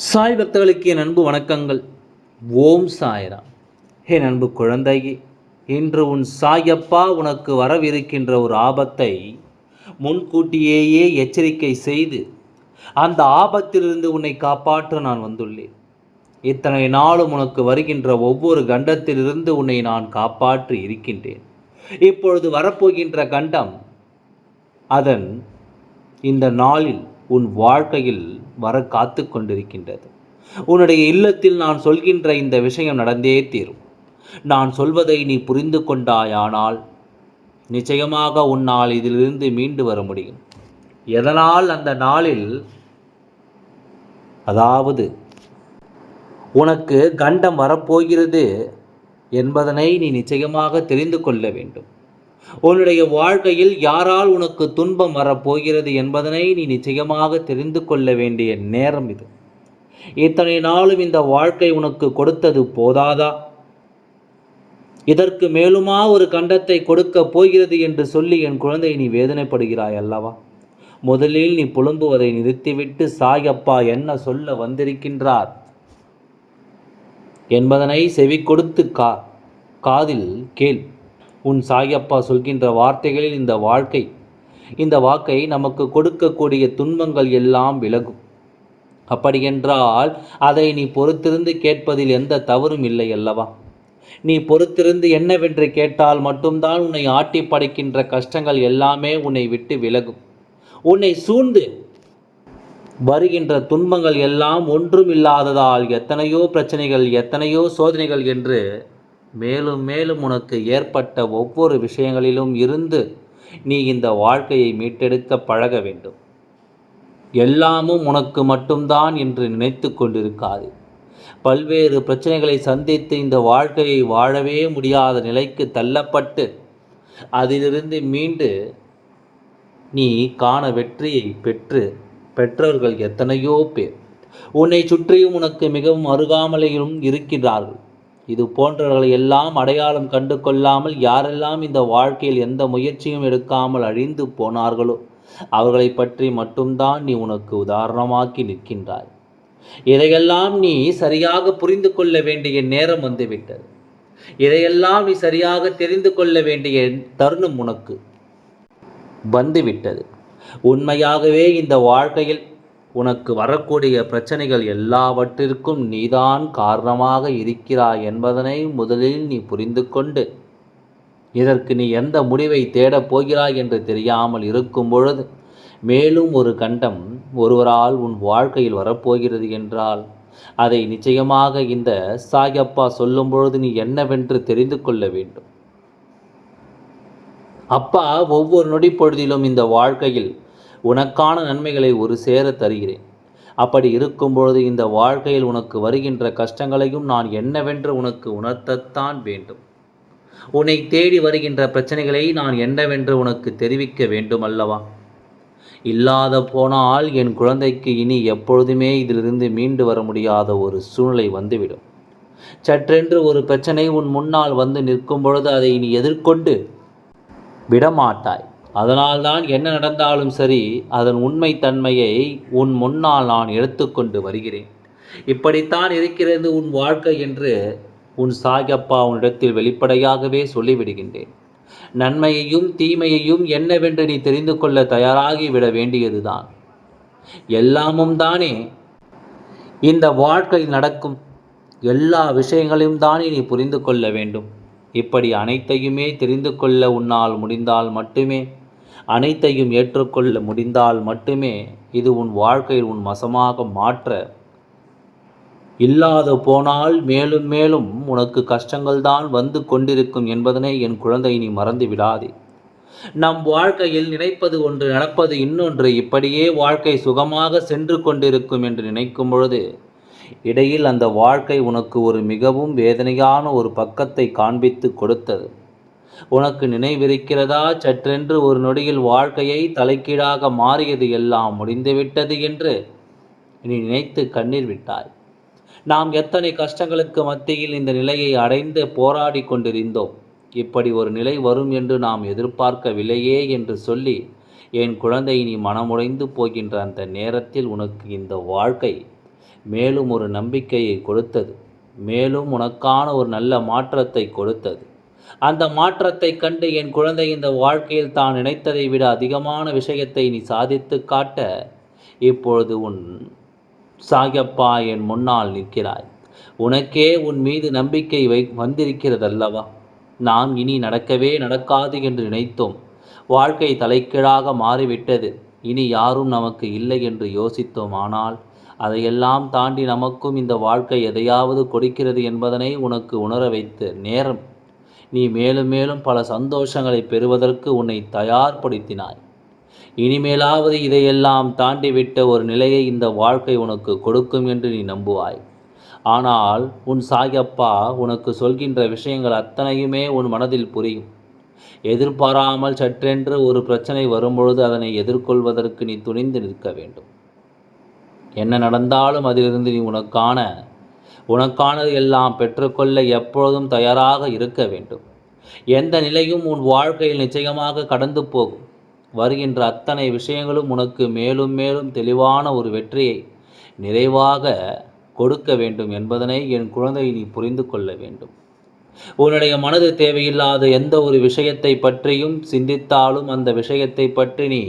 சாய் பக்தர்களுக்கு என் அன்பு வணக்கங்கள். ஓம் சாய்ராம். என் அன்பு குழந்தையே இன்று உன் சாயப்பா உனக்கு வரவிருக்கின்ற ஒரு ஆபத்தை முன்கூட்டியேயே எச்சரிக்கை செய்து அந்த ஆபத்திலிருந்து உன்னை காப்பாற்ற நான் வந்துள்ளேன். இத்தனை நாளும் உனக்கு வருகின்ற ஒவ்வொரு கண்டத்திலிருந்து உன்னை நான் காப்பாற்றி இருக்கின்றேன். இப்பொழுது வரப்போகின்ற கண்டம் அதன் இந்த நாளில் உன் வாழ்க்கையில் வர காத்து கொண்டிருக்கின்றது. உன்னுடைய இல்லத்தில் நான் சொல்கின்ற இந்த விஷயம் நடந்தே தீரும். நான் சொல்வதை நீ புரிந்து கொண்டாயானால் நிச்சயமாக உன்னால் இதிலிருந்து மீண்டு வர முடியும். எதனால் அந்த நாளில்? அதாவது உனக்கு கண்டம் வரப்போகிறது என்பதனை நீ நிச்சயமாக தெரிந்து கொள்ள வேண்டும். உன்னுடைய வாழ்க்கையில் யாரால் உனக்கு துன்பம் வரப்போகிறது என்பதனை நீ நிச்சயமாக தெரிந்து கொள்ள வேண்டிய நேரம் இது. இத்தனை நாளும் இந்த வாழ்க்கை உனக்கு கொடுத்தது போதாதா? இதற்கு மேலுமா ஒரு கண்டத்தை கொடுக்க போகிறது என்று சொல்லி என் குழந்தை நீ வேதனைப்படுகிறாய் அல்லவா? முதலில் நீ புலம்புவதை நிறுத்திவிட்டு சாயப்பா என்ன சொல்ல வந்திருக்கின்றார்? என்பதனை செவி கொடுத்து கா காதில் கேள். உன் சாயப்பா சொல்கின்ற வார்த்தைகளில் இந்த வாழ்க்கை இந்த வாக்கை நமக்கு கொடுக்கக்கூடிய துன்பங்கள் எல்லாம் விலகும். அப்படியென்றால் அதை நீ பொறுத்திருந்து கேட்பதில் எந்த தவறும் இல்லை அல்லவா? நீ பொறுத்திருந்து என்னவென்று கேட்டால் மட்டும்தான் உன்னை ஆட்டி படைக்கின்ற கஷ்டங்கள் எல்லாமே உன்னை விட்டு விலகும். உன்னை சூழ்ந்து வருகின்ற துன்பங்கள் எல்லாம் ஒன்றும் இல்லாததால் எத்தனையோ பிரச்சனைகள் எத்தனையோ சோதனைகள் என்று மேலும் மேலும் உனக்கு ஏற்பட்ட ஒவ்வொரு விஷயங்களிலும் இருந்து நீ இந்த வாழ்க்கையை மீட்டெடுக்க பழக வேண்டும். எல்லாமும் உனக்கு மட்டும்தான் என்று நினைத்து கொண்டிருக்காது. பல்வேறு பிரச்சனைகளை சந்தித்து இந்த வாழ்க்கையை வாழவே முடியாத நிலைக்கு தள்ளப்பட்டு அதிலிருந்து மீண்டு நீ காண வெற்றியை பெற்று பெற்றவர்கள் எத்தனையோ பேர். உன்னை சுற்றியும் உனக்கு மிகவும் அருகாமலையும் இருக்கிறார்கள் இது போன்றவர்களை எல்லாம் அடையாளம் கண்டு கொள்ளாமல் யாரெல்லாம் இந்த வாழ்க்கையில் எந்த முயற்சியும் எடுக்காமல் அழிந்து போனார்களோ அவர்களை பற்றி மட்டும்தான் நீ உனக்கு உதாரணமாக்கி நிற்கின்றாய். இதையெல்லாம் நீ சரியாக புரிந்து கொள்ள வேண்டிய நேரம் வந்துவிட்டது. இதையெல்லாம் நீ சரியாக தெரிந்து கொள்ள வேண்டிய தருணம் உனக்கு வந்துவிட்டது. உண்மையாகவே இந்த வாழ்க்கையில் உனக்கு வரக்கூடிய பிரச்சனைகள் எல்லாவற்றிற்கும் நீதான் காரணமாக இருக்கிறாய் என்பதனை முதலில் நீ புரிந்து கொண்டு. இதற்கு நீ எந்த முடிவை தேடப் போகிறாய் என்று தெரியாமல் இருக்கும் பொழுது மேலும் ஒரு கண்டம் ஒருவரால் உன் வாழ்க்கையில் வரப்போகிறது என்றால் அதை நிச்சயமாக இந்த சாயப்பா சொல்லும் பொழுது நீ என்னவென்று தெரிந்து கொள்ள வேண்டும். அப்பா ஒவ்வொரு நொடி பொழுதிலும் இந்த வாழ்க்கையில் உனக்கான நன்மைகளை ஒரு சேர தருகிறேன். அப்படி இருக்கும்பொழுது இந்த வாழ்க்கையில் உனக்கு வருகின்ற கஷ்டங்களையும் நான் என்னவென்று உனக்கு உணர்த்தத்தான் வேண்டும். உன்னை தேடி வருகின்ற பிரச்சனைகளை நான் என்னவென்று உனக்கு தெரிவிக்க வேண்டும் அல்லவா? இல்லாத போனால் என் குழந்தைக்கு இனி எப்பொழுதுமே இதிலிருந்து மீண்டு வர முடியாத ஒரு சூழ்நிலை வந்துவிடும். சற்றென்று ஒரு பிரச்சனை உன் முன்னால் வந்து நிற்கும் பொழுது அதை நீ எதிர்கொண்டு விடமாட்டாய். அதனால்தான் என்ன நடந்தாலும் சரி அதன் உண்மை தன்மையை உன் முன்னால் நான் எடுத்துக்கொண்டு வருகிறேன். இப்படித்தான் இருக்கிறது உன் வாழ்க்கை என்று உன் சாயப்பா உன்னிடத்தில் வெளிப்படையாகவே சொல்லிவிடுகின்றேன். நன்மையையும் தீமையையும் என்னவென்று நீ தெரிந்து கொள்ள தயாராகி விட வேண்டியதுதான். எல்லாமும் தானே இந்த வாழ்க்கையில் நடக்கும். எல்லா விஷயங்களையும் தானே நீ புரிந்து கொள்ள வேண்டும். இப்படி அனைத்தையுமே தெரிந்து கொள்ள உன்னால் முடிந்தால் மட்டுமே அனைத்தையும் ஏற்றுக்கொள்ள முடிந்தால் மட்டுமே இது உன் வாழ்க்கையில் உன் வசமாக மாற்ற இல்லாத போனால் மேலும் மேலும் உனக்கு கஷ்டங்கள் தான் வந்து கொண்டிருக்கும் என்பதனை என் குழந்தை நீ மறந்து விடாதே. நம் வாழ்க்கையில் நினைப்பது ஒன்று நடப்பது இன்னொன்று இப்படியே வாழ்க்கை சுகமாக சென்று கொண்டிருக்கும் என்று நினைக்கும் பொழுது இடையில் அந்த வாழ்க்கை உனக்கு ஒரு மிகவும் வேதனையான ஒரு பக்கத்தை காண்பித்து கொடுத்தது. உனக்கு நினைவிருக்கிறதா? சற்றென்று ஒரு நொடியில் வாழ்க்கையை தலைக்கீழாக மாறியது எல்லாம் முடிந்துவிட்டது என்று நீ நினைத்து கண்ணீர் விட்டாய். நாம் எத்தனை கஷ்டங்களுக்கு மத்தியில் இந்த நிலையை அடைந்து போராடி கொண்டிருந்தோம். இப்படி ஒரு நிலை வரும் என்று நாம் எதிர்பார்க்கவில்லையே என்று சொல்லி என் குழந்தை நீ மனமுடைந்து போகின்ற அந்த நேரத்தில் உனக்கு இந்த வாழ்க்கை மேலும் ஒரு நம்பிக்கையை கொடுத்தது. மேலும் உனக்கான ஒரு நல்ல மாற்றத்தை கொடுத்தது. அந்த மாற்றத்தை கண்டு என் குழந்தை இந்த வாழ்க்கையில் தான் நினைத்ததை விட அதிகமான விஷயத்தை நீ சாதித்து காட்ட இப்பொழுது உன் சாயப்பா என் முன்னால் நிற்கிறாய். உனக்கே உன் மீது நம்பிக்கை வை வந்திருக்கிறதல்லவா? நாம் இனி நடக்கவே நடக்காது என்று நினைத்தோம். வாழ்க்கை தலைக்கீழாக மாறிவிட்டது. இனி யாரும் நமக்கு இல்லை என்று யோசித்தோம். ஆனால் அதையெல்லாம் தாண்டி நமக்கும் இந்த வாழ்க்கை எதையாவது கொடுக்கிறது என்பதனை உனக்கு உணர வைத்து நேரம் நீ மேலும் மேலும் பல சந்தோஷங்களை பெறுவதற்கு உன்னை தயார்படுத்தினாய். இனிமேலாவது இதையெல்லாம் தாண்டிவிட்ட ஒரு நிலையை இந்த வாழ்க்கை உனக்கு கொடுக்கும் என்று நீ நம்புவாய். ஆனால் உன் சாயப்பா உனக்கு சொல்கின்ற விஷயங்கள் அத்தனையுமே உன் மனதில் புரியும். எதிர்பாராமல் சற்றென்று ஒரு பிரச்சனை வரும்பொழுது அதனை எதிர்கொள்வதற்கு நீ துணிந்து நிற்க வேண்டும். என்ன நடந்தாலும் அதிலிருந்து நீ உனக்கான உனக்கானது எல்லாம் பெற்றுக்கொள்ள எப்பொழுதும் தயாராக இருக்க வேண்டும். எந்த நிலையும் உன் வாழ்க்கையில் நிச்சயமாக கடந்து போகும். வருகின்ற அத்தனை விஷயங்களும் உனக்கு மேலும் மேலும் தெளிவான ஒரு வெற்றியை நிறைவாக கொடுக்க வேண்டும் என்பதனை என் குழந்தை நீ புரிந்து கொள்ள வேண்டும். உன்னுடைய மனது தேவையில்லாத எந்த ஒரு விஷயத்தை பற்றியும் சிந்தித்தாலும் அந்த விஷயத்தை பற்றி நீ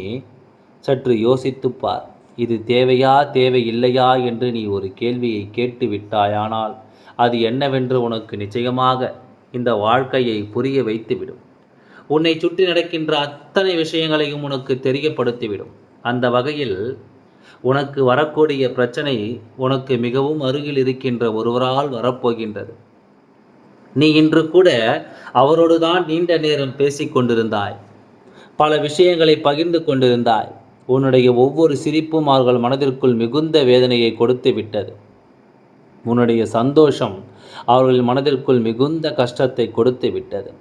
சற்று யோசித்துப்பார் இது தேவையா தேவையில்லையா என்று நீ ஒரு கேள்வியை கேட்டு விட்டாயானால் அது என்னவென்று உனக்கு நிச்சயமாக இந்த வாழ்க்கையை புரிய வைத்துவிடும். உன்னை சுற்றி நடக்கின்ற அத்தனை விஷயங்களையும் உனக்கு தெரியப்படுத்திவிடும். அந்த வகையில் உனக்கு வரக்கூடிய பிரச்சனை உனக்கு மிகவும் அருகில் இருக்கின்ற ஒருவரால் வரப்போகின்றது. நீ இன்று கூட அவரோடு தான் நீண்ட நேரம் பேசிக்கொண்டிருந்தாய் பல விஷயங்களை பகிர்ந்து கொண்டிருந்தாய். உன்னுடைய ஒவ்வொரு சிரிப்பும் அவர்கள் மனதிற்குள் மிகுந்த வேதனையை கொடுத்து விட்டது. உன்னுடைய சந்தோஷம் அவர்கள் மனதிற்குள் மிகுந்த கஷ்டத்தை கொடுத்து விட்டது.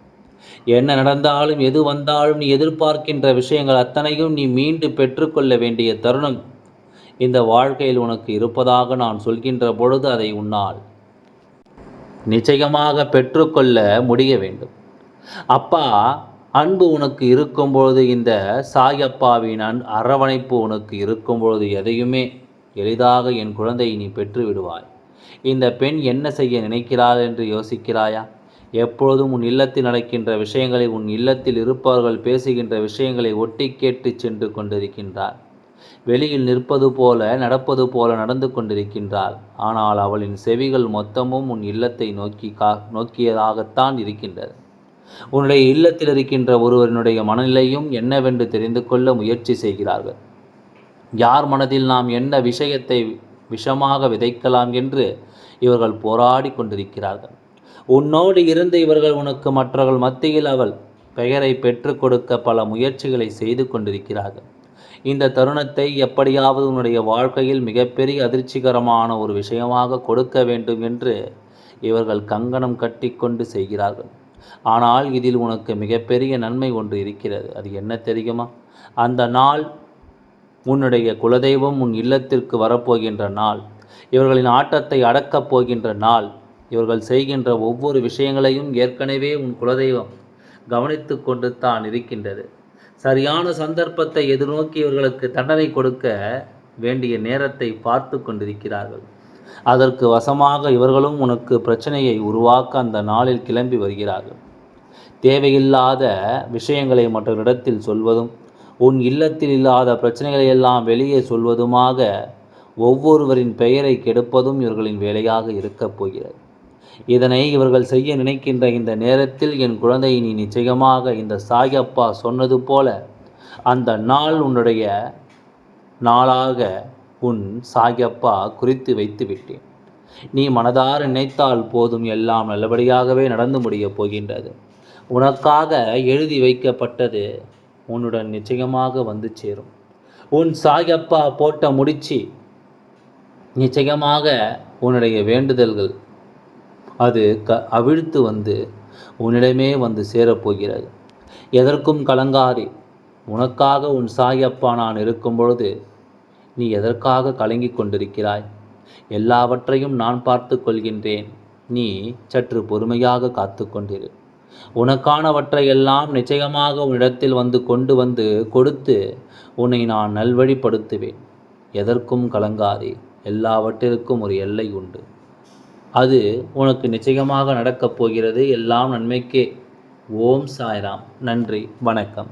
என்ன நடந்தாலும் எது வந்தாலும் நீ எதிர்பார்க்கின்ற விஷயங்கள் அத்தனையும் நீ மீண்டு பெற்றுக்கொள்ள வேண்டிய தருணம். இந்த வாழ்க்கையில் உனக்கு இருப்பதாக நான் சொல்கின்ற பொழுது அதை உன்னால் நிச்சயமாக பெற்றுக்கொள்ள முடிய வேண்டும். அப்பா அன்பு உனக்கு இருக்கும்பொழுது இந்த சாயப்பாவின் அன் அரவணைப்பு உனக்கு இருக்கும்பொழுது எதையுமே எளிதாக என் குழந்தையை நீ பெற்று விடுவாய் இந்த பெண் என்ன செய்ய நினைக்கிறாள் என்று யோசிக்கிறாயா? எப்பொழுதும் உன் இல்லத்தில் நடக்கின்ற விஷயங்களை உன் இல்லத்தில் இருப்பவர்கள் பேசுகின்ற விஷயங்களை ஒட்டி கேட்டு சென்று கொண்டிருக்கின்றார் வெளியில் நிற்பது போல நடப்பது போல நடந்து கொண்டிருக்கின்றாள். ஆனால் அவளின் செவிகள் மொத்தமும் உன் இல்லத்தை நோக்கி கா நோக்கியதாகத்தான் இருக்கின்றது. உன்னுடைய இல்லத்தில் இருக்கின்ற ஒருவரினுடைய மனநிலையும் என்னவென்று தெரிந்து கொள்ள முயற்சி செய்கிறார்கள். யார் மனதில் நாம் என்ன விஷயத்தை விஷமாக விதைக்கலாம் என்று இவர்கள் போராடி கொண்டிருக்கிறார்கள். உன்னோடு இருந்து இவர்கள் உனக்கு மற்றவர்கள் மத்தியில் அவள் பெயரை பெற்றுக் கொடுக்க பல முயற்சிகளை செய்து கொண்டிருக்கிறார்கள். இந்த தருணத்தை எப்படியாவது உன்னுடைய வாழ்க்கையில் மிகப்பெரிய அதிர்ச்சிகரமான ஒரு விஷயமாக கொடுக்க வேண்டும் என்று இவர்கள் கங்கணம் கட்டி கொண்டு செய்கிறார்கள். ஆனால் இதில் உனக்கு மிகப்பெரிய நன்மை ஒன்று இருக்கிறது. அது என்ன தெரியுமா? அந்த நாள் உன்னுடைய குலதெய்வம் உன் இல்லத்திற்கு வரப்போகின்ற நாள். இவர்களின் ஆட்டத்தை அடக்கப் போகின்ற நாள். இவர்கள் செய்கின்ற ஒவ்வொரு விஷயங்களையும் ஏற்கனவே உன் குலதெய்வம் கவனித்து கொண்டு தான் இருக்கின்றது. சரியான சந்தர்ப்பத்தை எதிர்நோக்கி இவர்களுக்கு தண்டனை கொடுக்க வேண்டிய நேரத்தை பார்த்து கொண்டிருக்கிறார்கள். அதற்கு வசமாக இவர்களும் உனக்கு பிரச்சனையை உருவாக்க அந்த நாளில் கிளம்பி வருகிறார்கள். தேவையில்லாத விஷயங்களை மற்றவரிடத்தில் சொல்வதும் உன் இல்லத்தில் இல்லாத பிரச்சனைகளை எல்லாம் வெளியே சொல்வதுமாக ஒவ்வொருவரின் பெயரை கெடுப்பதும் இவர்களின் வேலையாக இருக்கப் போகிறது. இதனை இவர்கள் செய்ய நினைக்கின்ற இந்த நேரத்தில் என் குழந்தை நீ நிச்சயமாக இந்த சாயப்பா சொன்னது போல அந்த நாள் உன்னுடைய நாளாக உன் சாயப்பா குறித்து வைத்து விட்டேன். நீ மனதார நினைத்தால் போதும் எல்லாம் நல்லபடியாகவே நடந்து முடியப் போகின்றது. உனக்காக எழுதி வைக்கப்பட்டது உன்னுடன் நிச்சயமாக வந்து சேரும். உன் சாயப்பா போட்ட முடிச்சு நிச்சயமாக உன்னுடைய வேண்டுதல்கள். அது க அவிழ்த்து வந்து உன்னிடமே வந்து சேரப்போகிறது எதற்கும் கலங்காதே. உனக்காக உன் சாயப்பா நான் இருக்கும் பொழுது நீ எதற்காக கலங்கி கொண்டிருக்கிறாய்? எல்லாவற்றையும் நான் பார்த்து கொள்கின்றேன். நீ சற்று பொறுமையாக காத்து கொண்டிரு. உனக்கானவற்றையெல்லாம் நிச்சயமாக உன்னிடத்தில் வந்து கொண்டு வந்து கொடுத்து உன்னை நான் நல்வழிப்படுத்துவேன். எதற்கும் கலங்காதே எல்லாவற்றிற்கும் ஒரு எல்லை உண்டு. அது உனக்கு நிச்சயமாக நடக்கப் போகிறது. எல்லாம் நன்மைக்கே. ஓம் சாய்ராம். நன்றி. வணக்கம்.